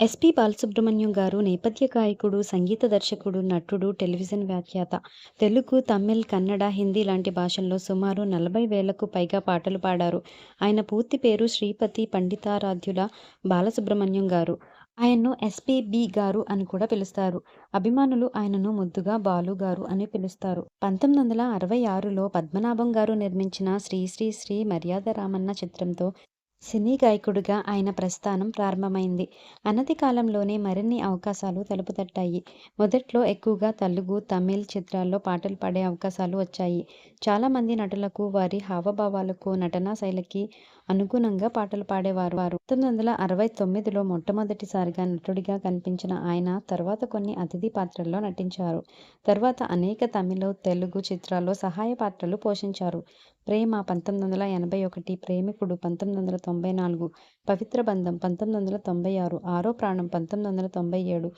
SP Balasubrahmanyam గారు నేపథ్య గాయకుడు, సంగీత దర్శకుడు, నటుడు, టెలివిజన్ వ్యాఖ్యాత. తెలుగు, తమిళ్, కన్నడ, హిందీ లాంటి భాషల్లో సుమారు నలభై వేలకు పైగా పాటలు పాడారు. ఆయన పూర్తి పేరు శ్రీపతి పండితారాధ్యుల బాలసుబ్రహ్మణ్యం గారు. ఆయన్ను ఎస్పీబీ గారు అని కూడా పిలుస్తారు. అభిమానులు ఆయనను ముద్దుగా బాలు గారు అని పిలుస్తారు. పంతొమ్మిది వందల అరవై ఆరులో పద్మనాభం గారు నిర్మించిన 'శ్రీ శ్రీ శ్రీ మర్యాద రామన్న' చిత్రంతో సినీ గాయకుడిగా ఆయన ప్రస్థానం ప్రారంభమైంది. అనతి కాలంలోనే మరిన్ని అవకాశాలు తలుపుతట్టాయి మొదట్లో ఎక్కువగా తెలుగు, తమిళ్ చిత్రాల్లో పాటలు పాడే అవకాశాలు వచ్చాయి. చాలా మంది నటులకు వారి హావభావాలకు, నటనా శైలికి అనుగుణంగా పాటలు పాడేవారు. వారు పంతొమ్మిది వందల అరవై తొమ్మిదిలో మొట్టమొదటిసారిగా నటుడిగా కనిపించిన ఆయన తర్వాత కొన్ని అతిథి పాత్రల్లో నటించారు. తర్వాత అనేక తమిళ, తెలుగు చిత్రాల్లో సహాయ పాత్రలు పోషించారు. 'ప్రేమ' పంతొమ్మిది వందల ఎనభై ఒకటి, 'ప్రేమికుడు' పంతొమ్మిది వందల తొంభై నాలుగు, 'పవిత్ర బంధం' పంతొమ్మిది వందల తొంభై ఆరు, 'ఆరో ప్రాణం' పంతొమ్మిది వందల తొంభై ఏడు,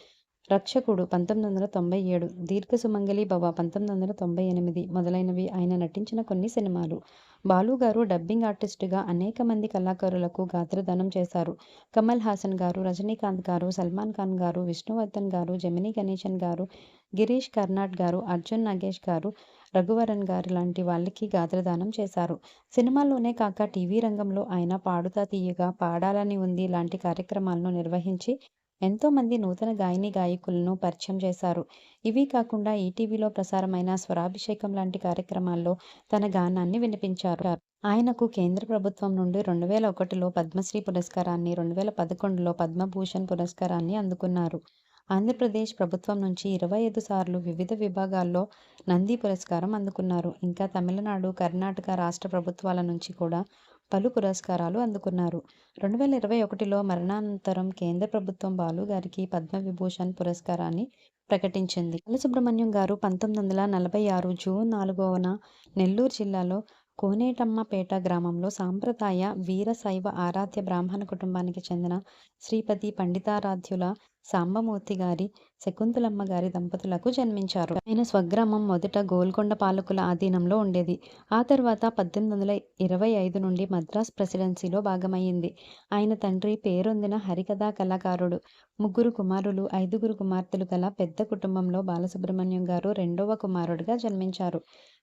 'రక్షకుడు' పంతొమ్మిది వందల తొంభై ఏడు, 'దీర్ఘ సుమంగళి భవ' పంతొమ్మిది వందల తొంభై ఎనిమిది మొదలైనవి ఆయన నటించిన కొన్ని సినిమాలు. బాలు గారు డబ్బింగ్ ఆర్టిస్టుగా అనేక మంది కళాకారులకు గాత్రదానం చేశారు. కమల్ హాసన్ గారు, రజనీకాంత్ గారు, సల్మాన్ ఖాన్ గారు, విష్ణువర్ధన్ గారు, జమినీ గణేశన్ గారు, గిరీష్ కర్నాడ్ గారు, అర్జున్ నాగేష్ గారు, రఘువరన్ గారు లాంటి వాళ్ళకి గాత్రదానం చేశారు. సినిమాల్లోనే కాక టీవీ రంగంలో ఆయన 'పాడుతా తీయగా', 'పాడాలని ఉంది' లాంటి కార్యక్రమాలను నిర్వహించి ఎంతో మంది నూతన గాయని గాయకులను పరిచయం చేశారు. ఇవి కాకుండా ఈటీవీలో ప్రసారమైన 'స్వరాభిషేకం' లాంటి కార్యక్రమాల్లో తన గానాన్ని వినిపించారు. ఆయనకు కేంద్ర ప్రభుత్వం నుండి రెండు వేల ఒకటిలో పద్మశ్రీ పురస్కారాన్ని, రెండు వేల పదకొండులో పద్మభూషణ్ పురస్కారాన్ని అందుకున్నారు. ఆంధ్రప్రదేశ్ ప్రభుత్వం నుంచి ఇరవై ఐదు సార్లు వివిధ విభాగాల్లో నంది పురస్కారం అందుకున్నారు. ఇంకా తమిళనాడు, కర్ణాటక రాష్ట్ర ప్రభుత్వాల నుంచి కూడా పలు పురస్కారాలు అందుకున్నారు. రెండు వేల ఇరవై ఒకటిలో మరణానంతరం కేంద్ర ప్రభుత్వం బాలు గారికి పద్మవిభూషణ్ పురస్కారాన్ని ప్రకటించింది. బాలసుబ్రహ్మణ్యం గారు పంతొమ్మిది వందల నలభై ఆరు జూన్ నాలుగవన నెల్లూరు జిల్లాలో కోనేటమ్మపేట గ్రామంలో సాంప్రదాయ వీరశైవ ఆరాధ్య బ్రాహ్మణ కుటుంబానికి చెందిన శ్రీపతి పండితారాధ్యుల సాంబమూర్తి గారి, శకుంతలమ్మ గారి దంపతులకు జన్మించారు. ఆయన స్వగ్రామం మొదట గోల్కొండ పాలకుల ఆధీనంలో ఉండేది. ఆ తర్వాత పద్దెనిమిది వందల ఇరవై ఐదు నుండి మద్రాస్ ప్రెసిడెన్సీలో భాగమయ్యింది. ఆయన తండ్రి పేరొందిన హరికథా కళాకారుడు. ముగ్గురు కుమారులు, ఐదుగురు కుమార్తెలు గల పెద్ద కుటుంబంలో బాలసుబ్రహ్మణ్యం గారు రెండవ కుమారుడిగా జన్మించారు.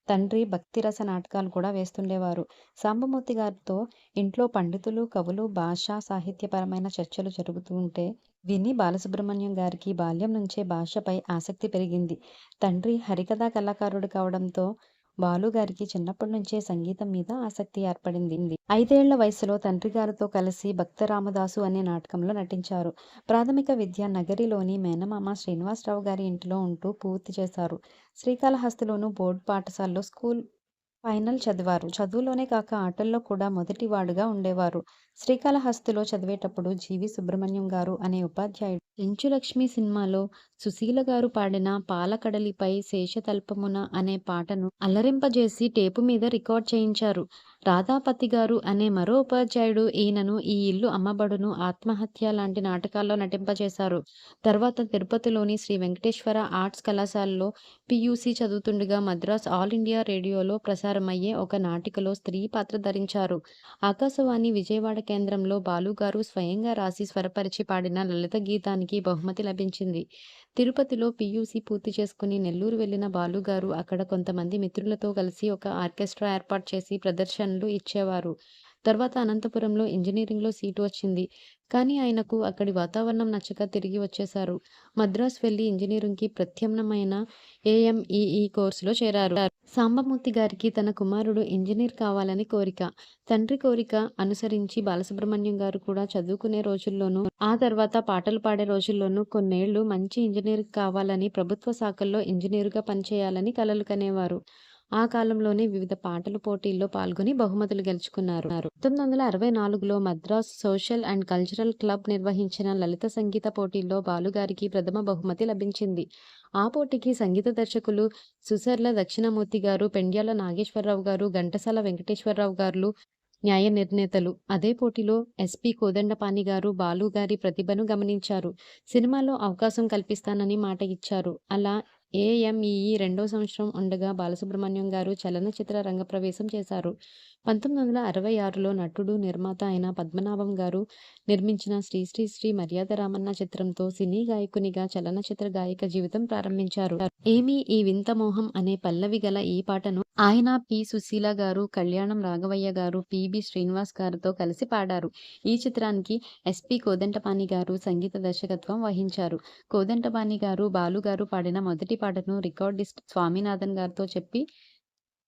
తండ్రి భక్తిరస నాటకాలు కూడా వేస్తుండేవారు. సాంబమూర్తి గారితో ఇంట్లో పండితులు, కవులు, భాషా సాహిత్యపరమైన చర్చలు జరుగుతూ ఉంటే విని బాలసుబ్రహ్మణ్యం గారికి బాల్యం నుంచే భాషపై ఆసక్తి పెరిగింది. తండ్రి హరికథా కళాకారుడు కావడంతో బాలు గారికి చిన్నప్పటి నుంచే సంగీతం మీద ఆసక్తి ఏర్పడింది. ఐదేళ్ళ వయసులో తండ్రి గారితో కలిసి భక్త రామదాసు అనే నాటకంలో నటించారు. ప్రాథమిక విద్య నగరిలోని మేనమామ శ్రీనివాసరావు గారి ఇంటిలో ఉంటూ పూర్తి చేశారు. శ్రీకాళహస్తిలోను బోర్డు పాఠశాలలో స్కూల్ ఫైనల్ చదివారు. చదువులోనే కాక ఆటల్లో కూడా మొదటివాడుగా ఉండేవారు. శ్రీకాళహస్తిలో చదివేటప్పుడు జీవి సుబ్రహ్మణ్యం గారు అనే ఉపాధ్యాయుడు 'చెంచులక్ష్మి' సినిమాలో సుశీల గారు పాడిన 'పాలకడలిపై శేషతల్పమున' అనే పాటను అలరింపజేసి టేపు మీద రికార్డ్ చేయించారు. రాధాపతి గారు అనే మరో ఉపాధ్యాయుడు ఈయనను 'ఈ ఇల్లు అమ్మబడును', 'ఆత్మహత్య' లాంటి నాటకాల్లో నటింపజేశారు. తర్వాత తిరుపతిలోని శ్రీ వెంకటేశ్వర ఆర్ట్స్ కళాశాలలో పియూసీ చదువుతుండగా మద్రాస్ ఆల్ ఇండియా రేడియోలో ప్రసారమయ్యే ఒక నాటికలో స్త్రీ పాత్ర ధరించారు. ఆకాశవాణి విజయవాడ కేంద్రంలో బాలుగారు స్వయంగా రాసి స్వరపరిచి పాడిన లలిత గీతానికి బహుమతి లభించింది. తిరుపతిలో పీయూసీ పూర్తి చేసుకుని నెల్లూరు వెళ్ళిన బాలుగారు అక్కడ కొంతమంది మిత్రులతో కలిసి ఒక ఆర్కెస్ట్రా ఏర్పాటు చేసి ప్రదర్శనలు ఇచ్చేవారు. తర్వాత అనంతపురంలో ఇంజనీరింగ్లో సీటు వచ్చింది. కానీ ఆయనకు అక్కడి వాతావరణం నచ్చక తిరిగి వచ్చేశారు. మద్రాసు వెళ్ళి ఇంజనీరింగ్కి ప్రత్యామ్నాయమైన ఏఎంఈఈ కోర్సులో చేరారు. సాంబమూర్తి గారికి తన కుమారుడు ఇంజనీర్ కావాలని కోరిక. తండ్రి కోరిక అనుసరించి బాలసుబ్రహ్మణ్యం గారు కూడా చదువుకునే రోజుల్లోనూ, ఆ తర్వాత పాటలు పాడే రోజుల్లోనూ కొన్నేళ్ళు మంచి ఇంజనీర్ కావాలని, ప్రభుత్వ శాఖల్లో ఇంజనీరుగా పనిచేయాలని కలలు కనేవారు. ఆ కాలంలోనే వివిధ పాటల పోటీల్లో పాల్గొని బహుమతులు గెలుచుకున్నారు. పంతొమ్మిది వందల అరవై నాలుగులో Madras social and cultural club నిర్వహించిన లలిత సంగీత పోటీల్లో బాలుగారికి ప్రథమ బహుమతి లభించింది. ఆ పోటీకి సంగీత దర్శకులు సుసర్ల దక్షిణమూర్తి గారు, పెండ్యాల నాగేశ్వరరావు గారు, ఘంటసాల వెంకటేశ్వరరావు గారు న్యాయ నిర్ణేతలు. అదే పోటీలో ఎస్పి కోదండపాణి గారు బాలు గారి ప్రతిభను గమనించారు. సినిమాలో అవకాశం కల్పిస్తానని మాట ఇచ్చారు. అలా ఏఎంఈఈ రెండో సంవత్సరం ఉండగా బాలసుబ్రహ్మణ్యం గారు చలనచిత్ర రంగప్రవేశం చేశారు. పంతొమ్మిది వందల అరవై ఆరులో నటుడు, నిర్మాత అయిన పద్మనాభం గారు నిర్మించిన 'శ్రీ శ్రీ శ్రీ మర్యాద రామన్న' చిత్రంతో సినీ గాయకునిగా చలనచిత్ర గాయక జీవితం ప్రారంభించారు. 'ఏమి ఈ వింత మోహం' అనే పల్లవి గల ఈ పాటను ఆయన పి. సుశీల గారు, కళ్యాణం రాఘవయ్య గారు, పిబి శ్రీనివాస్ గారితో కలిసి పాడారు. ఈ చిత్రానికి ఎస్పి కోదంటపాణి గారు సంగీత దర్శకత్వం వహించారు. కోదంటపాణి గారు, బాలు గారు పాడిన మొదటి పాటను రికార్డిస్ట్ స్వామినాథన్ గారితో చెప్పి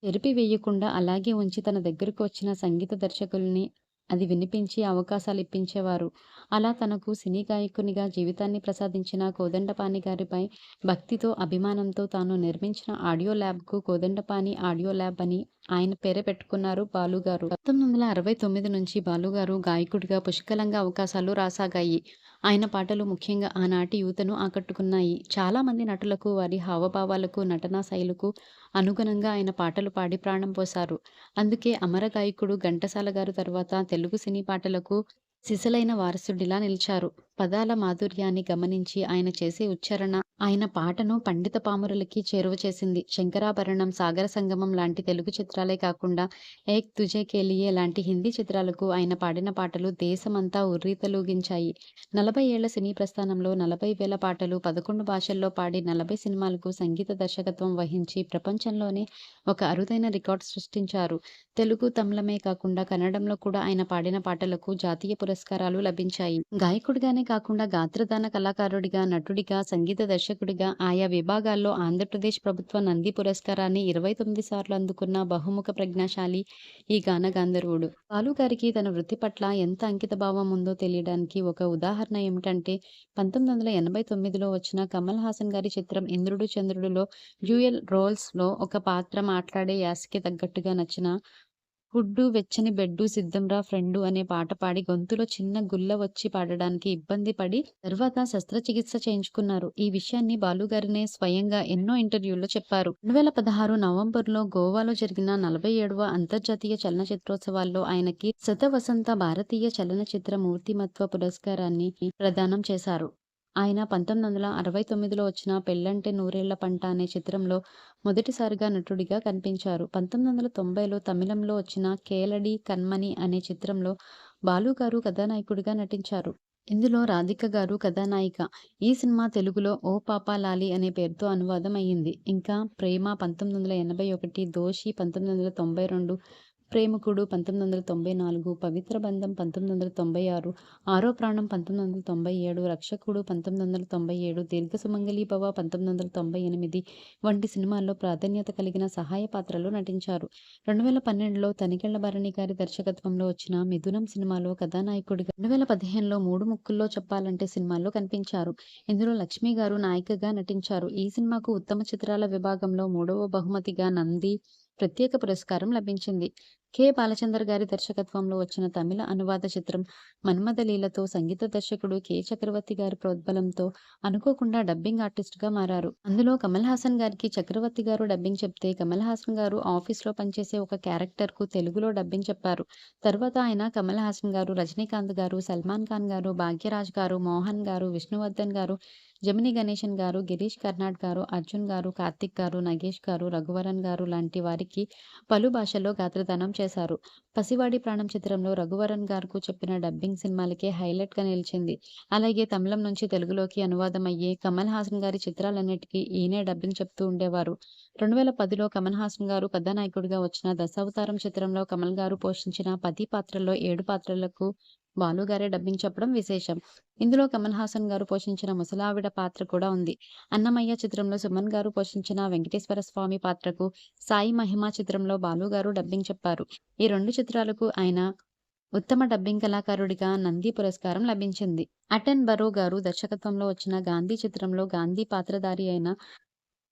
చెరిపివేయకుండా అలాగే ఉంచి తన దగ్గరకు వచ్చిన సంగీత దర్శకుల్ని అది వినిపించి అవకాశాలు ఇప్పించేవారు అలా తనకు సినీ గాయకునిగా జీవితాన్ని ప్రసాదించిన కోదండపాణి గారిపై భక్తితో, అభిమానంతో తాను నిర్మించిన ఆడియో ల్యాబ్‌కు 'కోదండపాణి ఆడియో ల్యాబ్' అని ఆయన పేరే పెట్టుకున్నారు బాలుగారు. పంతొమ్మిది వందల అరవై తొమ్మిది నుంచి బాలుగారు గాయకుడిగా పుష్కలంగా అవకాశాలు రాసాగాయి. ఆయన పాటలు ముఖ్యంగా ఆనాటి యువతను ఆకట్టుకున్నాయి. చాలా మంది నటులకు, వారి హావభావాలకు, నటనా శైలుకు అనుగుణంగా ఆయన పాటలు పాడి ప్రాణం పోశారు. అందుకే అమర గాయకుడు ఘంటసాల గారు తరువాత తెలుగు సినీ పాటలకు సిసలైన వారసుడిలా నిలిచారు. పదాల మాధుర్యాన్ని గమనించి ఆయన చేసే ఉచ్చారణ ఆయన పాటను పండిత పామరులకి చేరువ చేసింది. 'శంకరాభరణం', 'సాగర సంగమం' లాంటి తెలుగు చిత్రాలే కాకుండా 'ఏక్ తుజే కేలియే లాంటి హిందీ చిత్రాలకు ఆయన పాడిన పాటలు దేశమంతా ఉర్రీతలూగించాయి నలభై ఏళ్ళ సినీ ప్రస్థానంలో నలభై వేల పాటలు, పదకొండు భాషల్లో పాడి నలభై సినిమాలకు సంగీత దర్శకత్వం వహించి ప్రపంచంలోనే ఒక అరుదైన రికార్డ్ సృష్టించారు. తెలుగు, తమిళమే కాకుండా కన్నడంలో కూడా ఆయన పాడిన పాటలకు జాతీయ పురస్కారాలు లభించాయి. గాయకుడిగానే కాకుండా గాత్రదాన కళాకారుడిగా, నటుడిగా, సంగీత దర్శకుడిగా ఆయా విభాగాల్లో ఆంధ్రప్రదేశ్ ప్రభుత్వ నంది పురస్కారాన్ని ఇరవై తొమ్మిది సార్లు అందుకున్న బహుముఖ ప్రజ్ఞాశాలి ఈ గాన గాంధర్వుడు. బాలుగారికి తన వృత్తి పట్ల ఎంత అంకిత భావం ఉందో తెలియడానికి ఒక ఉదాహరణ ఏమిటంటే పంతొమ్మిది వందల ఎనభై తొమ్మిదిలో వచ్చిన కమల్ హాసన్ గారి చిత్రం 'ఇంద్రుడు చంద్రుడు'లో డ్యూయల్ రోల్స్‌లో ఒక పాత్ర మాట్లాడే యాసకి తగ్గట్టుగా నచ్చిన గుడ్డు వెచ్చని బెడ్డు సిద్ధంరా ఫ్రెండు' అనే పాట పాడి గొంతులో చిన్న గుల్ల వచ్చి పాడడానికి ఇబ్బంది పడి తర్వాత శస్త్రచికిత్స చేయించుకున్నారు. ఈ విషయాన్ని బాలుగారినే స్వయంగా ఎన్నో ఇంటర్వ్యూల్లో చెప్పారు. రెండు వేల పదహారు నవంబర్లో గోవాలో జరిగిన నలభై ఏడవ అంతర్జాతీయ చలనచిత్రోత్సవాల్లో ఆయనకి శతవసంత భారతీయ చలనచిత్ర మూర్తిమత్వ పురస్కారాన్ని ప్రదానం చేశారు. ఆయన పంతొమ్మిది వందల అరవై తొమ్మిదిలో వచ్చిన పెళ్ళంటే నూరేళ్ళ పంట' అనే చిత్రంలో మొదటిసారిగా నటుడిగా కనిపించారు. పంతొమ్మిది వందల తొంభైలో తమిళంలో వచ్చిన కేలడి కన్మణి' అనే చిత్రంలో బాలు గారు కథానాయకుడిగా నటించారు. ఇందులో రాధిక గారు కథానాయిక. ఈ సినిమా తెలుగులో 'ఓ పాపా లాలి అనే పేరుతో అనువాదం అయ్యింది. ఇంకా 'ప్రేమ' పంతొమ్మిది వందల ఎనభై ఒకటి, 'దోషి' పంతొమ్మిది వందల తొంభై రెండు, 'ప్రేమికుడు' పంతొమ్మిది వందల తొంభై నాలుగు, 'పవిత్ర బంధం' పంతొమ్మిది వందల తొంభై ఆరు, 'ఆరో ప్రాణం' పంతొమ్మిది వందల తొంభై ఏడు, 'రక్షకుడు' పంతొమ్మిది వందల తొంభై ఏడు, 'దీర్ఘ సుమంగళి భవ' పంతొమ్మిది వందల తొంభై ఎనిమిది వంటి సినిమాల్లో ప్రాధాన్యత కలిగిన సహాయ పాత్రలో నటించారు. రెండు వేల పన్నెండులో తనికెళ్ళ భరణి గారి దర్శకత్వంలో వచ్చిన 'మిథునం' సినిమాలో కథానాయకుడిగా, రెండు వేల పదిహేనులో 'మూడు ముక్కుల్లో చెప్పాలంటే' సినిమాల్లో కనిపించారు. ఇందులో లక్ష్మి గారు నాయికగా నటించారు. ఈ సినిమాకు ఉత్తమ చిత్రాల విభాగంలో మూడవ బహుమతిగా నంది ప్రత్యేక పురస్కారం లభించింది. కె. బాలచందర్ గారి దర్శకత్వంలో వచ్చిన తమిళ అనువాద చిత్రం 'మన్మథలీల'తో సంగీత దర్శకుడు కె. చక్రవర్తి గారి ప్రోద్బలంతో అనుకోకుండా డబ్బింగ్ ఆర్టిస్ట్‌గా మారారు. అందులో కమల్ హాసన్ గారికి చక్రవర్తి గారు డబ్బింగ్ చెప్తే కమల్ హాసన్ గారు ఆఫీస్‌లో పనిచేసే ఒక క్యారెక్టర్‌కు తెలుగులో డబ్బింగ్ చెప్పారు. తర్వాత ఆయన కమల్ హాసన్ గారు, రజనీకాంత్ గారు, సల్మాన్ ఖాన్ గారు, భాగ్యరాజ్ గారు, మోహన్ గారు, విష్ణువర్ధన్ గారు, జమిని గణేశన్ గారు, గిరీష్ కర్నాడ్ గారు, అర్జున్ గారు, కార్తిక్ గారు, నగేష్ గారు, రఘువరన్ గారు లాంటి వారికి పలు భాషల్లో గాత్రదానం చేశారు. 'పసివాడి ప్రాణం' చిత్రంలో రఘువరన్ గారుకు చెప్పిన డబ్బింగ్ సినిమాలకే హైలైట్‌గా నిలిచింది. అలాగే తమిళం నుంచి తెలుగులోకి అనువాదం అయ్యే కమల్ హాసన్ గారి చిత్రాలన్నిటికీ ఈయనే డబ్బింగ్ చెప్తూ ఉండేవారు. రెండు వేల పదిలో కమల్ హాసన్ గారు కథానాయకుడిగా వచ్చిన 'దశావతారం' చిత్రంలో కమల్ గారు పోషించిన పది పాత్రల్లో ఏడు పాత్రలకు బాలుగారే డబ్బింగ్ చెప్పడం విశేషం. ఇందులో కమల్ హాసన్ గారు పోషించిన ముసలావిడ పాత్ర కూడా ఉంది. 'అన్నమయ్య' చిత్రంలో సుమన్ గారు పోషించిన వెంకటేశ్వర స్వామి పాత్రకు సాయి మహిమ చిత్రంలో బాలుగారు డబ్బింగ్ చెప్పారు. ఈ రెండు చిత్రాలకు ఆయన ఉత్తమ డబ్బింగ్ కళాకారుడిగా నంది పురస్కారం లభించింది. అటెన్ బరో గారు దర్శకత్వంలో వచ్చిన 'గాంధీ' చిత్రంలో గాంధీ పాత్రధారి అయిన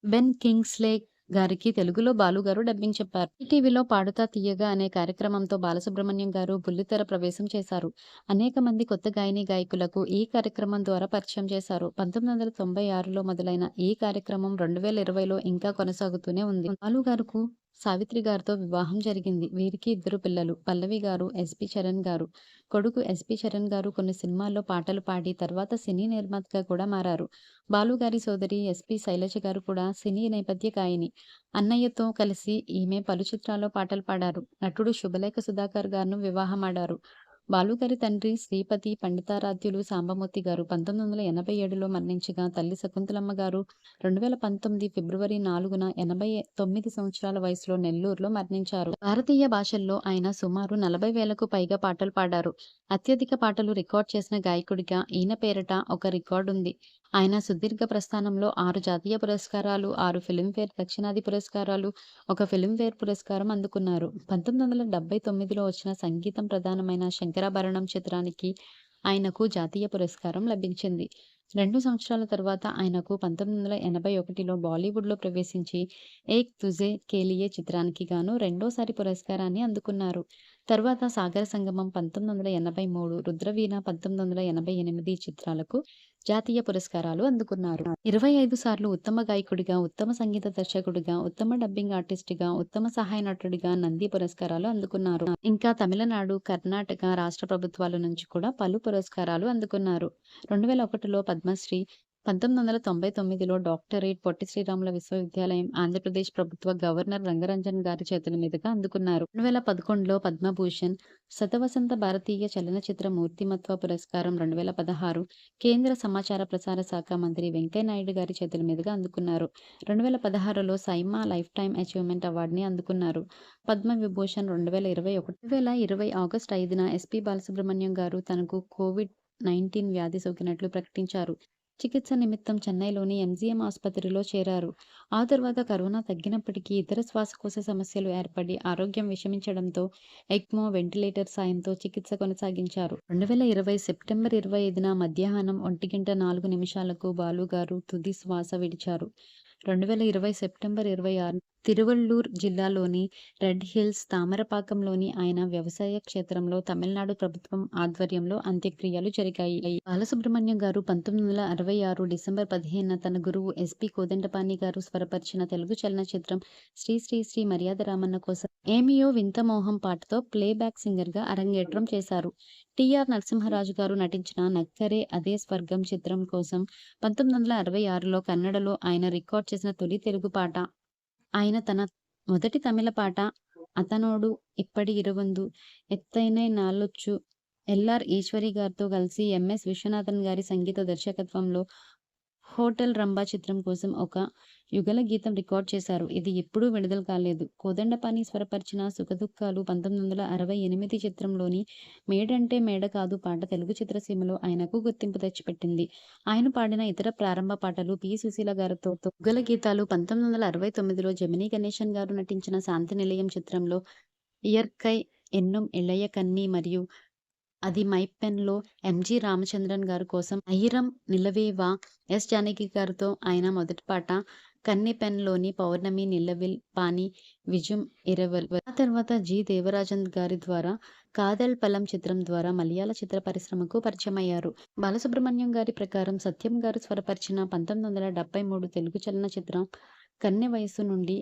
బెన్ కింగ్స్లే గారికి తెలుగులో బాలుగారు డబ్బింగ్ చెప్పారు. ఈటీవీలో 'పాడుతా తీయగా' అనే కార్యక్రమంతో బాలసుబ్రహ్మణ్యం గారు బుల్లితెర ప్రవేశం చేశారు. అనేక మంది కొత్త గాయని గాయకులకు ఈ కార్యక్రమం ద్వారా పరిచయం చేశారు. పంతొమ్మిది వందల తొంభై ఆరులో మొదలైన ఈ కార్యక్రమం రెండు వేల ఇరవైలో ఇంకా కొనసాగుతూనే ఉంది. బాలుగారుకు సావిత్రి గారితో వివాహం జరిగింది. వీరికి ఇద్దరు పిల్లలు. పల్లవి గారు, ఎస్పి చరణ్ గారు. కొడుకు ఎస్పి చరణ్ గారు కొన్ని సినిమాల్లో పాటలు పాడి తర్వాత సినీ నిర్మాతగా కూడా మారారు. బాలు గారి సోదరి ఎస్పి శైలజ గారు కూడా సినీ నేపథ్య గాయని. అన్నయ్యతో కలిసి ఈమె పలు చిత్రాల్లో పాటలు పాడారు. నటుడు శుభలేఖ సుధాకర్ గారును వివాహమాడారు. బాలుగారి తండ్రి శ్రీపతి పండితారాధ్యులు సాంబమూర్తి గారు పంతొమ్మిది వందల ఎనభై ఏడులో మరణించగా తల్లి శకుంతలమ్మ గారు రెండు వేల పంతొమ్మిది ఫిబ్రవరి నాలుగున ఎనభై తొమ్మిది సంవత్సరాల వయసులో నెల్లూరులో మరణించారు. భారతీయ భాషల్లో ఆయన సుమారు నలభై వేలకు పైగా పాటలు పాడారు. అత్యధిక పాటలు రికార్డ్ చేసిన గాయకుడిగా ఈయన పేరిట ఒక రికార్డు ఉంది ఆయన సుదీర్ఘ ప్రస్థానంలో ఆరు జాతీయ పురస్కారాలు ఆరు ఫిలింఫేర్ దక్షిణాది పురస్కారాలు ఒక ఫిలింఫేర్ పురస్కారం అందుకున్నారు. పంతొమ్మిది వందల డెబ్బై తొమ్మిదిలో వచ్చిన సంగీతం ప్రధానమైన శంకరాభరణం చిత్రానికి ఆయనకు జాతీయ పురస్కారం లభించింది. రెండు సంవత్సరాల తర్వాత ఆయనకు పంతొమ్మిది వందల ఎనభై ఒకటిలో బాలీవుడ్లో ప్రవేశించి ఏక్ తుజే కేలియే చిత్రానికి గాను రెండోసారి పురస్కారాన్ని అందుకున్నారు. తర్వాత సాగర సంగమం పంతొమ్మిది వందల ఎనభై మూడు రుద్రవీణ పంతొమ్మిది వందల ఎనభై ఎనిమిది చిత్రాలకు జాతీయ పురస్కారాలు అందుకున్నారు. ఇరవై ఐదు సార్లు ఉత్తమ గాయకుడిగా ఉత్తమ సంగీత దర్శకుడిగా ఉత్తమ డబ్బింగ్ ఆర్టిస్ట్గా ఉత్తమ సహాయ నటుడిగా నంది పురస్కారాలు అందుకున్నారు. ఇంకా తమిళనాడు కర్ణాటక రాష్ట్ర ప్రభుత్వాల నుంచి కూడా పలు పురస్కారాలు అందుకున్నారు. రెండు వేల ఒకటిలో పద్మశ్రీ పంతొమ్మిది వందల తొంభై తొమ్మిదిలో డాక్టరేట్ పొట్టి శ్రీరాముల విశ్వవిద్యాలయం ఆంధ్రప్రదేశ్ ప్రభుత్వ గవర్నర్ రంగరంజన్ గారి చేతుల మీదుగా అందుకున్నారు. రెండు వేల పదకొండులో పద్మభూషణ్ శతవసంత భారతీయ చలనచిత్ర మూర్తిమత్వ పురస్కారం రెండు వేల పదహారు కేంద్ర సమాచార ప్రసార శాఖ మంత్రి వెంకయ్యనాయుడు గారి చేతుల మీదుగా అందుకున్నారు. రెండు వేల పదహారులో సైమా లైఫ్ టైమ్ అచీవ్మెంట్ అవార్డుని అందుకున్నారు. పద్మ విభూషణ్ రెండు వేల ఇరవై ఒకటి వేల ఇరవై ఆగస్టు ఐదున ఎస్పీ బాలసుబ్రహ్మణ్యం గారు తనకు కోవిడ్ నైన్టీన్ వ్యాధి సోకినట్లు ప్రకటించారు. చికిత్స నిమిత్తం చెన్నైలోని ఎంజీఎం ఆసుపత్రిలో చేరారు. ఆ తర్వాత కరోనా తగ్గినప్పటికీ ఇతర శ్వాసకోశ సమస్యలు ఏర్పడి ఆరోగ్యం విషమించడంతో ఎక్మో వెంటిలేటర్ సాయంతో చికిత్స కొనసాగించారు. రెండు వేల ఇరవై సెప్టెంబర్ ఇరవై ఐదున మధ్యాహ్నం ఒంటి గంట నాలుగు నిమిషాలకు బాలుగారు తుది శ్వాస విడిచారు. రెండు వేల ఇరవై సెప్టెంబర్ ఇరవై ఆరు తిరువళ్ళూర్ జిల్లాలోని రెడ్ హిల్స్ తామరపాకంలోని ఆయన వ్యవసాయ క్షేత్రంలో తమిళనాడు ప్రభుత్వం ఆధ్వర్యంలో అంత్యక్రియలు జరిగాయి. బాలసుబ్రహ్మణ్యం గారు పంతొమ్మిది వందల అరవై ఆరు డిసెంబర్ పదిహేనున తన గురువు ఎస్పి కోదండపాణి గారు స్వరపరిచిన తెలుగు చలనచిత్రం శ్రీ శ్రీ శ్రీ మర్యాద రామన్న కోసం ఏమియో వింతమోహం పాటతో ప్లేబ్యాక్ సింగర్గా అరంగేట్రం చేశారు. టిఆర్ నరసింహరాజు గారు నటించిన నక్కరే అదే స్వర్గం చిత్రం కోసం పంతొమ్మిది వందల అరవై ఆరులో కన్నడలో ఆయన రికార్డ్ చేసిన తొలి తెలుగు పాట ఆయన తన మొదటి తమిళ పాట అతనోడు ఇప్పటి ఇరవందు. ఎత్తైన నాలొచ్చు. ఎల్ఆర్ ఈశ్వరి గారితో కలిసి ఎంఎస్ విశ్వనాథన్ గారి సంగీత దర్శకత్వంలో హోటల్ రంభా చిత్రం కోసం ఒక యుగల గీతం రికార్డ్ చేశారు. ఇది ఎప్పుడూ విడుదల కాలేదు. కోదండపాణి స్వరపరిచిన సుఖదుఖాలు పంతొమ్మిది వందల అరవై ఎనిమిది చిత్రంలోని మేడంటే మేడ కాదు పాట తెలుగు చిత్రసీమలో ఆయనకు గుర్తింపు తెచ్చిపెట్టింది. ఆయన పాడిన ఇతర ప్రారంభ పాటలు పి. సుశీల గారితో యుగల గీతాలు పంతొమ్మిది వందల అరవై తొమ్మిదిలో జమినీ గణేశన్ గారు నటించిన శాంతి నిలయం చిత్రంలో ఇయర్కై ఎన్నుం ఇళయ కన్ని మరియు అది మైపెన్లో ఎంజి రామచంద్రన్ గారి కోసం ఐరం నిలవేవా ఎస్. జానకి గారితో ఆయన మొదటి పాట కన్నెపెన్లోని పౌర్ణమి నిల్లవిల్ పాని విజుం ఇరవల్ ఆ తర్వాత జి. దేవరాజన్ గారి ద్వారా కాదల్ పలం చిత్రం ద్వారా మలయాళ చిత్ర పరిశ్రమకు పరిచయం అయ్యారు బాలసుబ్రహ్మణ్యం గారి ప్రకారం సత్యం గారు స్వరపరిచిన పంతొమ్మిది వందల డెబ్బై మూడు తెలుగు చలనచిత్రం కన్నె వయసు నుండి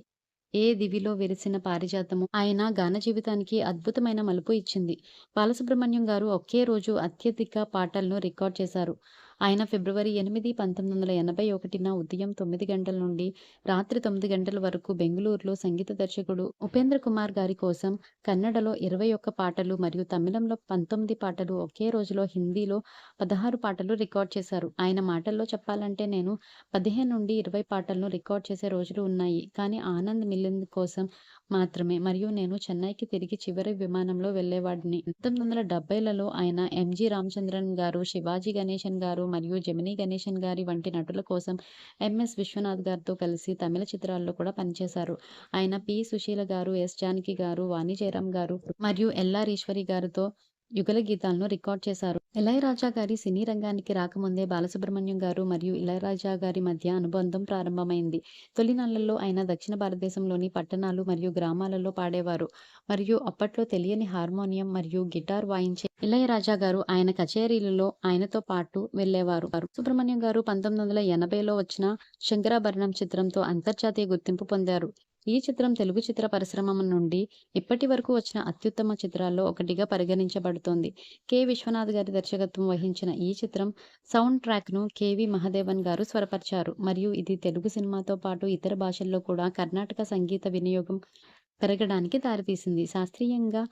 ఏ దివిలో విరిసిన పారిజాతము ఆయన గాన జీవితానికి అద్భుతమైన మలుపు ఇచ్చింది. బాలసుబ్రహ్మణ్యం గారు ఒకే రోజు అత్యధిక పాటలను రికార్డ్ చేశారు. ఆయన ఫిబ్రవరి ఎనిమిది పంతొమ్మిది వందల ఎనభై ఒకటిన ఉదయం తొమ్మిది గంటల నుండి రాత్రి తొమ్మిది గంటల వరకు బెంగళూరులో సంగీత దర్శకుడు ఉపేంద్ర కుమార్ గారి కోసం కన్నడలో ఇరవై ఒక్క పాటలు మరియు తమిళంలో పంతొమ్మిది పాటలు ఒకే రోజులో హిందీలో పదహారు పాటలు రికార్డ్ చేశారు. ఆయన మాటల్లో చెప్పాలంటే నేను పదిహేను నుండి ఇరవై పాటలను రికార్డ్ చేసే రోజులు ఉన్నాయి. కానీ ఆనంద్ మిలింద్ కోసం మాత్రమే. మరియు నేను చెన్నైకి తిరిగి చివరి విమానంలో వెళ్ళేవాడిని. పంతొమ్మిది వందల డెబ్బైలలో ఆయన ఎంజి రామచంద్రన్ గారు శివాజీ గణేశన్ గారు మరియు జమినీ గణేశన్ గారి వంటి నటుల కోసం ఎంఎస్ విశ్వనాథ్ గారితో కలిసి తమిళ చిత్రాల్లో కూడా పనిచేశారు. ఆయన పి. సుశీల గారు ఎస్. జానకి గారు వాణి జయరామ్ గారు మరియు ఎల్ఆర్ ఈశ్వరి గారితో యుగల గీతాలను రికార్డ్ చేశారు. ఇళయరాజా గారి సినీ రంగానికి రాకముందే బాలసుబ్రహ్మణ్యం గారు మరియు ఇళయరాజా గారి మధ్య అనుబంధం ప్రారంభమైంది. తొలి నెలల్లో ఆయన దక్షిణ భారతదేశంలోని పట్టణాలు మరియు గ్రామాలలో పాడేవారు. మరియు అప్పట్లో తెలియని హార్మోనియం మరియు గిటార్ వాయించే ఇళయరాజా గారు ఆయన కచేరీలలో ఆయనతో పాటు వెళ్ళేవారు సుబ్రహ్మణ్యం గారు పంతొమ్మిది వందల ఎనభైలో వచ్చిన శంకరాభరణం చిత్రంతో అంతర్జాతీయ గుర్తింపు పొందారు. ఈ చిత్రం తెలుగు చిత్ర పరిశ్రమ నుండి ఇప్పటి వరకు వచ్చిన అత్యుత్తమ చిత్రాల్లో ఒకటిగా పరిగణించబడుతోంది. కె. విశ్వనాథ్ గారి దర్శకత్వం వహించిన ఈ చిత్రం సౌండ్ ట్రాక్‌ను కెవి మహదేవన్ గారు స్వరపరిచారు మరియు ఇది తెలుగు సినిమాతో పాటు ఇతర భాషల్లో కూడా కర్ణాటక సంగీత వినియోగం పెరగడానికి దారితీసింది. శాస్త్రీయంగా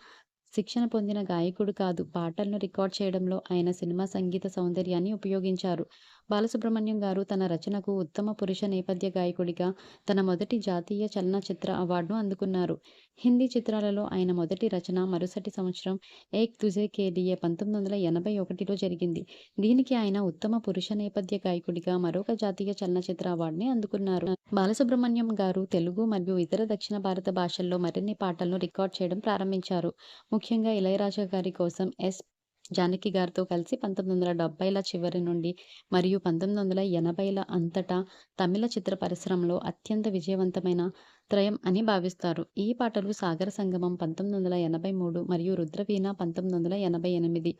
శిక్షణ పొందిన గాయకుడు కాదు, పాటలను రికార్డ్ చేయడంలో ఆయన సినిమా సంగీత సౌందర్యాన్ని ఉపయోగించారు. బాలసుబ్రహ్మణ్యం గారు తన రచనకు ఉత్తమ పురుష నేపథ్య గాయకుడిగా తన మొదటి జాతీయ చలనచిత్ర అవార్డును అందుకున్నారు. హిందీ చిత్రాలలో ఆయన మొదటి రచన మరుసటి సంవత్సరం 'ఏక్ తుజే కేలియే పంతొమ్మిది వందల ఎనభై ఒకటిలో జరిగింది. దీనికి ఆయన ఉత్తమ పురుష నేపథ్య గాయకుడిగా మరొక జాతీయ చలనచిత్ర అవార్డుని అందుకున్నారు. బాలసుబ్రహ్మణ్యం గారు తెలుగు మరియు ఇతర దక్షిణ భారత భాషల్లో మరిన్ని పాటలను రికార్డ్ చేయడం ప్రారంభించారు. ముఖ్యంగా ఇళయరాజా గారి కోసం ఎస్. జానకి గారితో కలిసి పంతొమ్మిది వందల డెబ్బైల చివరి నుండి మరియు పంతొమ్మిది వందల ఎనభైల అంతటా తమిళ చిత్ర పరిశ్రమలో అత్యంత విజయవంతమైన త్రయం అని భావిస్తారు. ఈ పాటలు సాగర సంగమం పంతొమ్మిది వందల ఎనభై మూడు మరియు రుద్రవీణ పంతొమ్మిది వందల ఎనభై ఎనిమిది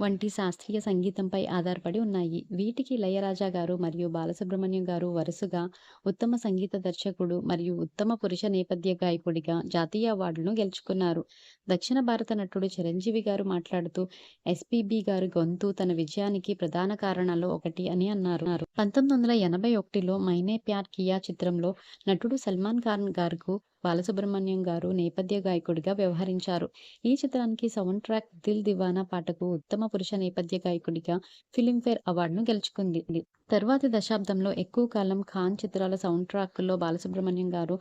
వంటి శాస్త్రీయ సంగీతంపై ఆధారపడి ఉన్నాయి. వీటికి లయరాజా గారు మరియు బాలసుబ్రహ్మణ్యం గారు వరుసగా ఉత్తమ సంగీత దర్శకుడు మరియు ఉత్తమ పురుష నేపథ్య గాయకుడిగా జాతీయ అవార్డులను గెలుచుకున్నారు. దక్షిణ భారత నటుడు చిరంజీవి గారు మాట్లాడుతూ ఎస్పీబి గారి గొంతు తన విజయానికి ప్రధాన కారణాల్లో ఒకటి అని అన్నారు. పంతొమ్మిది వందల ఎనభై ఒకటిలో 'మైనే ప్యార్ కియా' చిత్రంలో నటుడు సల్మాన్ ఖాన్ గారుకు బాలసుబ్రహ్మణ్యం గారు నేపథ్య గాయకుడిగా వ్యవహరించారు. ఈ చిత్రానికి సౌండ్ ట్రాక్ 'దిల్ దివానా' పాటకు ఉత్తమ పురుష నేపథ్య గాయకుడిగా ఫిలింఫేర్ అవార్డును గెలుచుకుంది. తర్వాతి దశాబ్దంలో ఎక్కువ కాలం ఖాన్ చిత్రాల సౌండ్ ట్రాక్‌ల్లో బాలసుబ్రహ్మణ్యం గారు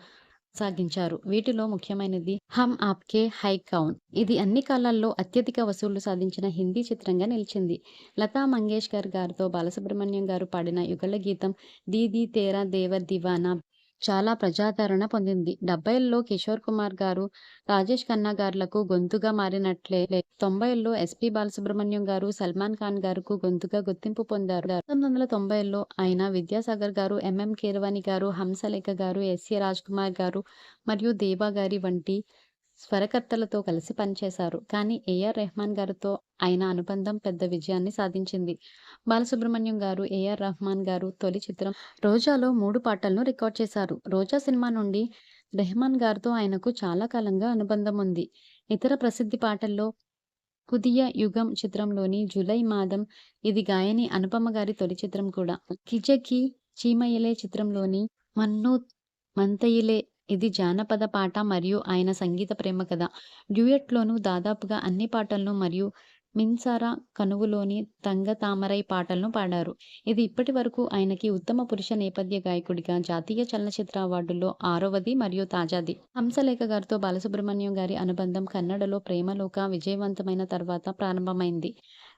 సాగించారు. వీటిలో ముఖ్యమైనది 'హమ్ ఆప్కే హై కౌన్'. ఇది అన్ని కాలాల్లో అత్యధిక వసూళ్ళు సాధించిన హిందీ చిత్రంగా నిలిచింది. లతా మంగేష్కర్ గారితో బాలసుబ్రహ్మణ్యం గారు పాడిన యుగళ గీతం దీది తేరా దేవర్ దివానా చాలా ప్రజాదరణ పొందింది. డెబ్బైల్లో కిషోర్ కుమార్ గారు, రాజేష్ ఖన్నా గార్లకు గొంతుగా మారినట్లే తొంభైల్లో ఎస్పి బాలసుబ్రహ్మణ్యం గారు సల్మాన్ ఖాన్ గారుకు గొంతుగా గుర్తింపు పొందారు. పంతొమ్మిది వందల తొంభైల్లో ఆయన విద్యాసాగర్ గారు, ఎంఎం కీరవాణి గారు, హంసలేఖ గారు, ఎస్సి రాజ్ కుమార్ గారు మరియు దేవా గారి వంటి స్వరకర్తలతో కలిసి పనిచేశారు. కానీ ఏఆర్ రెహమాన్ గారితో ఆయన అనుబంధం పెద్ద విజయాన్ని సాధించింది. బాలసుబ్రహ్మణ్యం గారు, ఏఆర్ రెహమాన్ గారు తొలి చిత్రం 'రోజా'లో మూడు పాటలను రికార్డ్ చేశారు. 'రోజా' సినిమా నుండి రెహమాన్ గారితో ఆయనకు చాలా కాలంగా అనుబంధం ఉంది. ఇతర ప్రసిద్ధి పాటల్లో కుదియ యుగం' చిత్రంలోని 'జులై మాదం' ఇది గాయని అనుపమ గారి తొలి చిత్రం కూడా. 'కిజకి చీమయలే' చిత్రంలోని 'మన్ను మంతయిలే' ఇది జానపద పాట మరియు ఆయన సంగీత ప్రేమ కథ. డ్యూయెట్‌లోనూ దాదాపుగా అన్ని పాటలను మరియు 'మిన్సార కనువులోని తంగ తామరై' పాటలను పాడారు. ఇది ఇప్పటి వరకు ఆయనకి ఉత్తమ పురుష నేపథ్య గాయకుడిగా జాతీయ చలనచిత్ర అవార్డుల్లో ఆరవది మరియు తాజాది. హంసలేఖ గారితో బాలసుబ్రహ్మణ్యం గారి అనుబంధం కన్నడలో 'ప్రేమలోక' విజయవంతమైన తర్వాత ప్రారంభమైంది.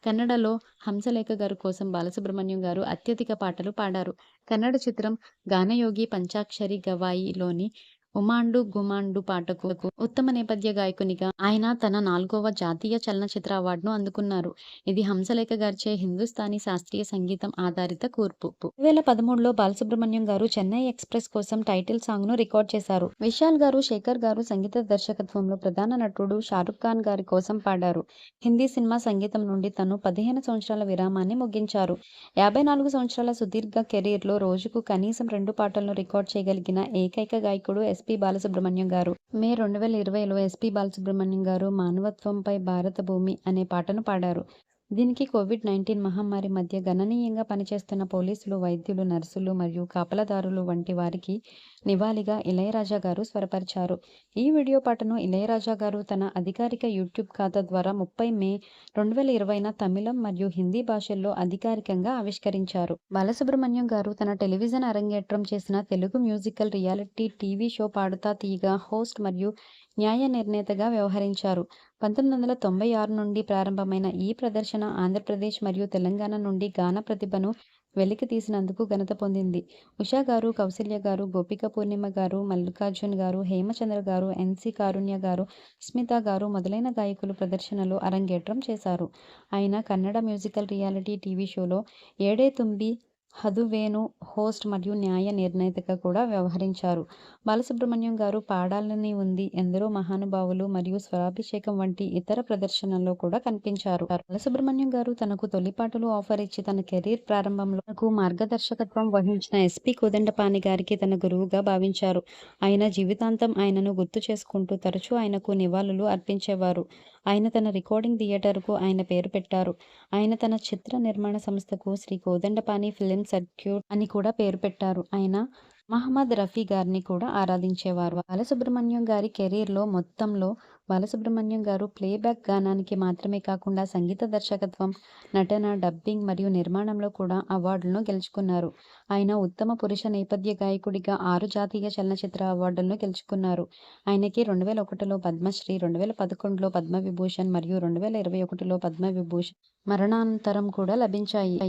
కన్నడలో హంసలేఖ గారు కోసం బాలసుబ్రహ్మణ్యం గారు అత్యధిక పాటలు పాడారు. కన్నడ చిత్రం 'గానయోగి పంచాక్షరి గవాయి'లోని 'ఉమాండు గుమాండు' పాటకు ఉత్తమ నేపథ్య గాయకునిగా ఆయన తన నాలుగవ జాతీయ చలనచిత్ర అవార్డును అందుకున్నారు. ఇది హంసలేఖ గారిచే హిందుస్థానీ శాస్త్రీయ సంగీతం ఆధారిత కూర్పు. రెండు వేల పదమూడులో బాలసుబ్రహ్మణ్యం గారు 'చెన్నై ఎక్స్‌ప్రెస్' కోసం టైటిల్ సాంగ్ను రికార్డ్ చేశారు. విశాల్ గారు, శేఖర్ గారు సంగీత దర్శకత్వంలో ప్రధాన నటుడు షారుఖ్ ఖాన్ గారి కోసం పాడారు. హిందీ సినిమా సంగీతం నుండి తను పదిహేను సంవత్సరాల విరామాన్ని ముగించారు. యాభై నాలుగు సంవత్సరాల సుదీర్ఘ కెరీర్‌లో రోజుకు కనీసం రెండు పాటలను రికార్డ్ చేయగలిగిన ఏకైక గాయకుడు ఎస్ ఎస్పీ బాలసుబ్రహ్మణ్యం గారు. మే రెండు వేల ఇరవైలో ఎస్పీ బాలసుబ్రహ్మణ్యం గారు 'మానవత్వంపై భారత భూమి' అనే పాటను పాడారు. దీనికి కోవిడ్ నైన్టీన్ మహమ్మారి మధ్య గణనీయంగా పనిచేస్తున్న పోలీసులు, వైద్యులు, నర్సులు మరియు కాపలదారులు వంటి వారికి నివాళిగా ఇళయరాజా గారు స్వరపరిచారు. ఈ వీడియో పాటను ఇళయరాజా గారు తన అధికారిక యూట్యూబ్ ఖాతా ద్వారా ముప్పై మే రెండు వేల ఇరవైన తమిళం మరియు హిందీ భాషల్లో అధికారికంగా ఆవిష్కరించారు. బాలసుబ్రహ్మణ్యం గారు తన టెలివిజన్ అరంగేట్రం చేసిన Telugu musical reality TV show 'Paaduta Theega host మరియు న్యాయ నిర్ణేతగా వ్యవహరించారు. పంతొమ్మిది వందల తొంభై ఆరు నుండి ప్రారంభమైన ఈ ప్రదర్శన ఆంధ్రప్రదేశ్ మరియు తెలంగాణ నుండి గాన ప్రతిభను వెలికి తీసినందుకు ఘనత పొందింది. ఉషా గారు, కౌసల్య గారు, గోపిక పూర్ణిమ గారు, మల్లికార్జున్ గారు, హేమచంద్ర గారు, ఎన్సీ కారుణ్య గారు, స్మిత గారు మొదలైన గాయకులు ప్రదర్శనలో అరంగేట్రం చేశారు. ఆయన కన్నడ మ్యూజికల్ రియాలిటీ టీవీ షోలో 'ఏడే తుంబి హదువేను హోస్ట్ మరియు న్యాయ నిర్ణేతగా కూడా వ్యవహరించారు. బాలసుబ్రహ్మణ్యం గారు పాడాలని ఉంది, ఎందరో మహానుభావులు మరియు స్వరాభిషేకం వంటి ఇతర ప్రదర్శనల్లో కూడా కనిపించారు. బాలసుబ్రహ్మణ్యం గారు తనకు తొలిపాటులు ఆఫర్ ఇచ్చి తన కెరీర్ ప్రారంభంలో తనకు మార్గదర్శకత్వం వహించిన ఎస్పి కోదండపాణి గారికి తన గురువుగా భావించారు. ఆయన జీవితాంతం ఆయనను గుర్తు చేసుకుంటూ తరచూ ఆయనకు నివాళులు అర్పించేవారు. ఆయన తన రికార్డింగ్ థియేటర్కు ఆయన పేరు పెట్టారు. ఆయన తన చిత్ర నిర్మాణ సంస్థకు శ్రీ కోదండపాణి ఓపెన్ సర్క్యూట్ అని కూడా పేరు పెట్టారు. ఆయన మహమ్మద్ రఫీ గారిని కూడా ఆరాధించేవారు. బాలసుబ్రహ్మణ్యం గారి కెరీర్లో మొత్తంలో బాలసుబ్రహ్మణ్యం గారు ప్లేబ్యాక్ గానానికి మాత్రమే కాకుండా సంగీత దర్శకత్వం, నటన, డబ్బింగ్ మరియు నిర్మాణంలో కూడా అవార్డులను గెలుచుకున్నారు. ఆయన ఉత్తమ పురుష నేపథ్య గాయకుడిగా ఆరు జాతీయ చలనచిత్ర అవార్డులను గెలుచుకున్నారు. ఆయనకి రెండు వేల ఒకటిలో పద్మశ్రీ, రెండు వేల పదకొండులో పద్మవిభూషణ్ మరియు రెండు వేల ఇరవై ఒకటిలో పద్మవిభూషణ్ మరణానంతరం కూడా లభించాయి.